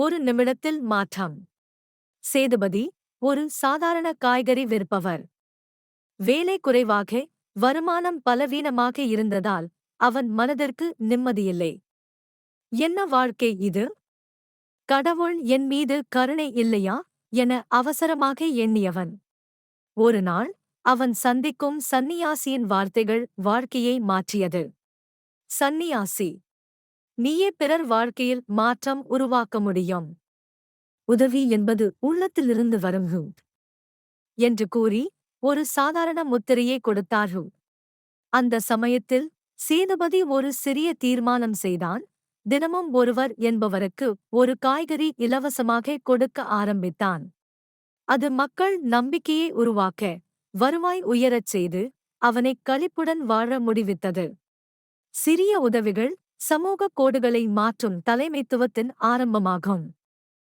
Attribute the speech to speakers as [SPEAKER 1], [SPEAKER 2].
[SPEAKER 1] ஒரு நிமிடத்தில் மாற்றம். சேதுபதி ஒரு சாதாரண காய்கறி விற்பவர். வேலை குறைவாக வருமானம் பலவீனமாக இருந்ததால் அவன் மனதிற்கு நிம்மதியில்லை. என்ன வாழ்க்கை இது? கடவுள் என் மீது கருணை இல்லையா? என அவசரமாக எண்ணியவன். ஒரு நாள் அவன் சந்திக்கும் சந்நியாசியின் வார்த்தைகள் வாழ்க்கையை மாற்றியது. சந்நியாசி நீயே பிறர் வாழ்க்கையில் மாற்றம் உருவாக்க முடியும். உதவி என்பது உள்ளத்திலிருந்து வரும் ஹூ. என்று கூறி ஒரு சாதாரண முத்திரையை கொடுத்தார் ஹூ. அந்த சமயத்தில் சேதுபதி ஒரு சிறிய தீர்மானம் செய்தான். தினமும் ஒருவர் என்பவருக்கு ஒரு காய்கறி இலவசமாக கொடுக்க ஆரம்பித்தான். அது மக்கள் நம்பிக்கையை உருவாக்க வருவாய் உயரச் செய்து அவனை களிப்புடன் வாழ முடிவித்தது. சிறிய உதவிகள் சமூக கோடுகளை மாற்றும் தலைமைத்துவத்தின் ஆரம்பமாகும்.